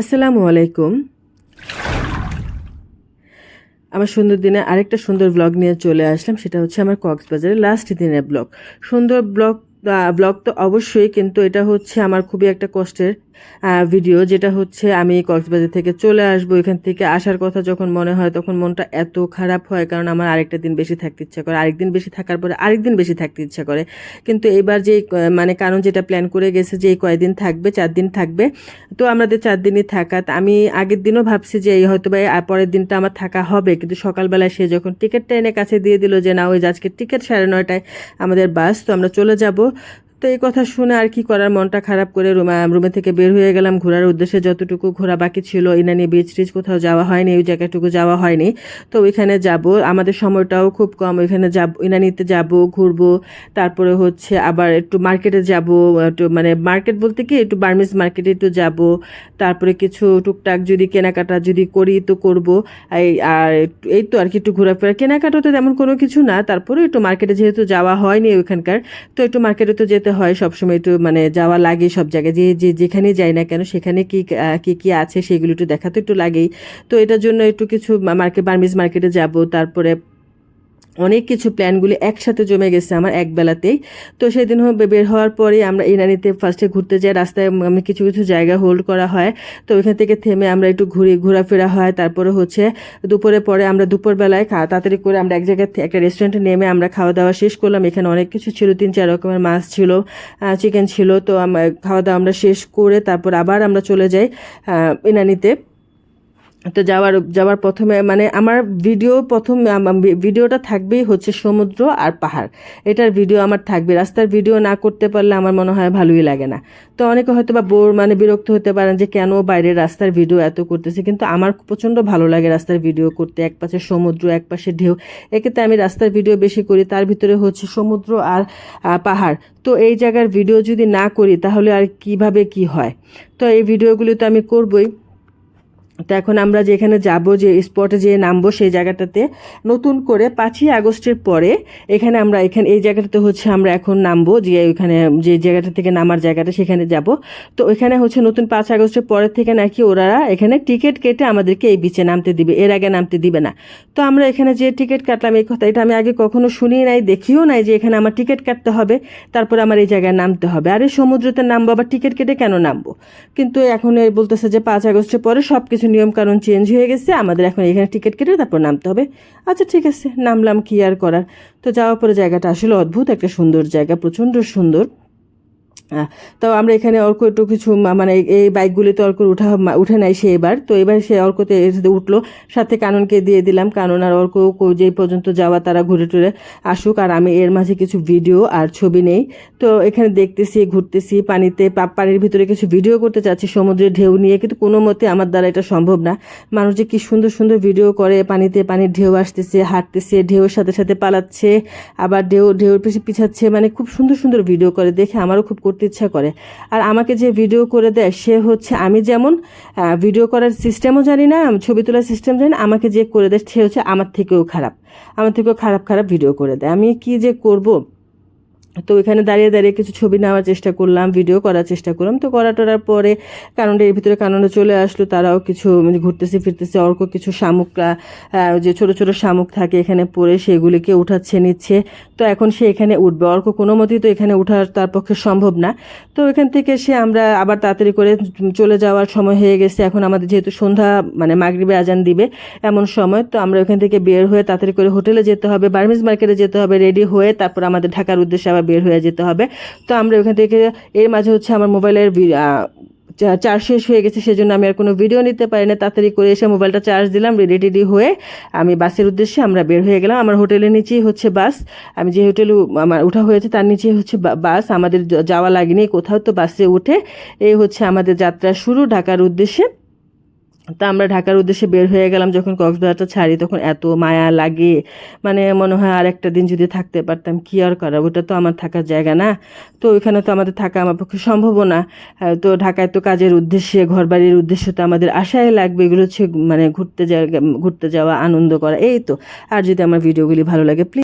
আসসালামু আলাইকুম। আমার সুন্দর দিনে আরেকটা সুন্দর ব্লগ নিয়ে চলে আসলাম, সেটা হচ্ছে আমার কক্সবাজারের লাস্ট দিনের ব্লগ সুন্দর ব্লগ ব্লগ তো অবশ্যই, কিন্তু এটা হচ্ছে আমার খুবই একটা কষ্টের ভিডিও যেটা হচ্ছে আমি কক্সবাজার থেকে চলে আসব এখান থেকে আসার কথা যখন মনে হয় তখন মনটা এত খারাপ হয়, কারণ আমার আরেকটা দিন বেশি থাকতে ইচ্ছা করে। আরেকদিন বেশি থাকার পরে আরেকদিন বেশি থাকতে ইচ্ছা করে। কিন্তু এবার যে মানে কারণ যেটা প্ল্যান করে গেছে যে, এই কয়দিন থাকবে, চার দিন থাকবে, তো আমাদের চার দিনই থাকা। আমি আগের দিনও ভাবছি যে, এই হয়তো বা পরের দিনটা আমার থাকা হবে। কিন্তু সকালবেলায় সে যখন টিকিটটা এনে কাছে দিয়ে দিল যে, না, ওই আজকে টিকিট সাড়ে নয়টায় আমাদের বাস তো আমরা চলে যাব। তো এই কথা শুনে আর কি করার? মনটা খারাপ করে রুমা রুমে থেকে বের হয়ে গেলাম। ঘোরার উদ্দেশ্যে যতটুকু ঘোরা বাকি ছিল ইনানি বিচ টিচ কোথাও যাওয়া হয়নি, ওই জায়গাটুকু যাওয়া হয়নি। তো ওইখানে যাব। আমাদের সময়টাও খুব কম। ওইখানে যাব ইনানিতে যাব, ঘুরবো। তারপরে হচ্ছে আবার একটু মার্কেটে যাব, একটু মানে মার্কেট বলতে কি, একটু বার্মিজ মার্কেটে একটু যাব। তারপরে কিছু টুকটাক যদি কেনাকাটা যদি করি তো করব। আর এই তো আর কি, একটু ঘোরাফেরা। কেনাকাটা তো তেমন কোনো কিছু না। তারপরে একটু মার্কেটে যেহেতু যাওয়া হয়নি ওইখানকার, তো একটু মার্কেটে তো যেতে হয় সবসময় একটু মানে যাওয়া লাগে সব জায়গায়। যে যে, যেখানেই যাই না কেন সেখানে কি কি কি আছে সেগুলো একটু দেখা তো একটু লাগেই। তো এটার জন্য একটু কিছু মার্কেট বার্মিজ মার্কেটে যাব, তারপরে অনেক কিছু প্ল্যানগুলি একসাথে জমে গেছে আমার এক বেলাতেই। তো সেদিন বের হওয়ার পরে আমরা ইরানিতে ফার্স্টে ঘুরতে যাই, রাস্তায় আমি কিছু কিছু জায়গা হোল্ড করা হয়। তো ওইখান থেকে থেমে আমরা একটু ঘুরি, ঘোরাফেরা হয়। তারপরে হচ্ছে দুপুরে পরে আমরা দুপুরবেলায় খা তাড়াতাড়ি করে আমরা এক জায়গায় একটা রেস্টুরেন্টে নেমে আমরা খাওয়া দাওয়া শেষ করলাম। এখানে অনেক কিছু ছিল তিন চার রকমের মাছ ছিল চিকেন ছিল। তো খাওয়া দাওয়া আমরা শেষ করে তারপর আবার আমরা চলে যাই ইনানিতে তো যাওয়ার যাওয়ার প্রথমে মানে আমার ভিডিও প্রথম ভিডিওটা থাকবেই হচ্ছে সমুদ্র আর পাহাড়। এটার ভিডিও আমার থাকবে। রাস্তার ভিডিও না করতে পারলে আমার মনে হয় ভালোই লাগে না। তো অনেকে হয়তো বা বোর মানে বিরক্ত হতে পারেন যে কেন বাইরের রাস্তার ভিডিও এত করতেছে? কিন্তু আমার প্রচণ্ড ভালো লাগে রাস্তার ভিডিও করতে। এক পাশে সমুদ্র, এক পাশে ঢেউ। এক্ষেত্রে আমি রাস্তার ভিডিও বেশি করি। তার ভিতরে হচ্ছে সমুদ্র আর পাহাড়। তো এই জায়গার ভিডিও যদি না করি, তাহলে আর কীভাবে কি হয়? তো এই ভিডিওগুলি তো আমি করবই। তো এখন আমরা যেখানে যাব, যে স্পটে যে নামবো সেই জায়গাটাতে, নতুন করে পাঁচই আগস্টের পরে এখানে আমরা এখানে, এই জায়গাটাতে হচ্ছে আমরা এখন নামবো, যে ওইখানে যে জায়গাটা থেকে নামার জায়গাটা সেখানে যাব। তো ওইখানে হচ্ছে নতুন পাঁচ আগস্টের পরের থেকে নাকি ওরা এখানে টিকিট কেটে আমাদেরকে এই বিচে নামতে দিবে, এর আগে নামতে দিবে না। তো আমরা এখানে যে টিকিট কাটলাম, এই কথা, এটা আমি আগে কখনো শুনি নাই, দেখিও নাই যে এখানে আমার টিকিট কাটতে হবে, তারপরে আমার এই জায়গায় নামতে হবে। আর সমুদ্রতে নামবো, আবার টিকিট কেটে কেন নামবো? কিন্তু এখন বলতেছে যে পাঁচ আগস্টের পরে সব কিছু নিয়ম কানুন চেঞ্জ হয়ে গেছে, আমাদের এখন এখানে টিকিট কেটে তারপর নামতে হবে। আচ্ছা ঠিক আছে, নামলাম কি আর করার? তো যাওয়ার পরে জায়গাটা আসলে অদ্ভুত, একটা সুন্দর জায়গা, প্রচণ্ড সুন্দর। তো আমরা এখানে অর্ক একটু কিছু মানে এই বাইকগুলিতে অর্ক উঠা উঠে নাই সে এবার। তো এবার সে অর্কতে উঠল। সাথে কাননকে দিয়ে দিলাম। কানন আর অর্ক যেই পর্যন্ত যাওয়া তারা ঘুরে টুরে আসুক। আর আমি এর মাঝে কিছু ভিডিও আর ছবি নেই। তো এখানে দেখতেছি, ঘুরতেছি, পানিতে পানির ভিতরে কিছু ভিডিও করতে চাচ্ছি। সমুদ্রের ঢেউ নিয়ে। কিন্তু কোনো মতে আমার দ্বারা এটা সম্ভব না। মানুষ যে কী সুন্দর সুন্দর ভিডিও করে। পানিতে পানির ঢেউ আসতেছে, হাঁটতেছে ঢেউর সাথে সাথে পালাচ্ছে। আবার ঢেউ ঢেউর পিছিয়ে পিছাচ্ছে। মানে খুব সুন্দর সুন্দর ভিডিও করে। দেখে আমারও খুব করতে ইচ্ছা করে। আর আমাকে যে ভিডিও করে দেয়, সে হচ্ছে আমি যেমন ভিডিও করার সিস্টেমও জানি না, ছবি তোলার সিস্টেম জানি না, আমাকে যে করে দেয়, সে হচ্ছে আমার থেকেও খারাপ। আমার থেকেও খারাপ খারাপ ভিডিও করে দেয়। আমি কি যে করব? তো ওইখানে দাঁড়িয়ে দাঁড়িয়ে কিছু ছবি নেওয়ার চেষ্টা করলাম ভিডিও করার চেষ্টা করলাম। তো করা টরার পরে কারণটা এর ভিতরে কারণে চলে আসলো, তারাও কিছু মানে ঘুরতেছে, ফিরতেছে, অর্ক কিছু শামুকরা যে ছোট ছোট শামুক থাকে এখানে পরে সেগুলিকে উঠাচ্ছে, নিচ্ছে। তো এখন সে এখানে উঠবে। অর্ক কোনো মতেই তো এখানে উঠার তার পক্ষে সম্ভব না। তো এখান থেকে সে আমরা আবার তাড়াতাড়ি করে চলে যাওয়ার সময় হয়ে গেছে। এখন আমাদের যেহেতু সন্ধ্যা মানে মাগরিবে আজান দিবে এমন সময়, তো আমরা ওখান থেকে বের হয়ে তাড়াতাড়ি করে হোটেলে যেতে হবে, বার্মিজ মার্কেটে যেতে হবে রেডি হয়ে তারপর আমাদের ঢাকার উদ্দেশ্যে আবার বের হয়ে যেতে হবে। তো আমরা ওখান থেকে, এর মাঝে হচ্ছে আমার মোবাইলের চার্জ শেষ হয়ে গেছে, সেজন্য আমি আর কোনো ভিডিও নিতে পারি না। তাড়াতাড়ি করে এসে মোবাইলটা চার্জ দিলাম রেডি টেডি হয়ে আমি বাসের উদ্দেশ্যে আমরা বের হয়ে গেলাম। আমার হোটেলের নিচেই হচ্ছে বাস। আমি যে হোটেলে আমার উঠা হয়েছে, তার নিচেই হচ্ছে বাস। আমাদের যাওয়া লাগেনি কোথাও, তো বাসে উঠে এই হচ্ছে আমাদের যাত্রা শুরু ঢাকার উদ্দেশ্যে। তা আমরা ঢাকার উদ্দেশ্যে বের হয়ে গেলাম যখন কক্সবাজারটা ছাড়ি তখন এত মায়া লাগে। মানে মনে হয় আর একটা দিন যদি থাকতে পারতাম কি আর করা ওটা তো আমার থাকার জায়গা না। তো ওইখানে তো আমাদের থাকা আমার পক্ষে সম্ভবও না। আহ, তো ঢাকায় তো কাজের উদ্দেশ্যে ঘর বাড়ির উদ্দেশ্যে তো আমাদের আশাই লাগবে। এগুলো হচ্ছে মানে ঘুরতে যাওয়া ঘুরতে যাওয়া আনন্দ করা এই তো। আর যদি আমার ভিডিওগুলি ভালো লাগে প্লিজ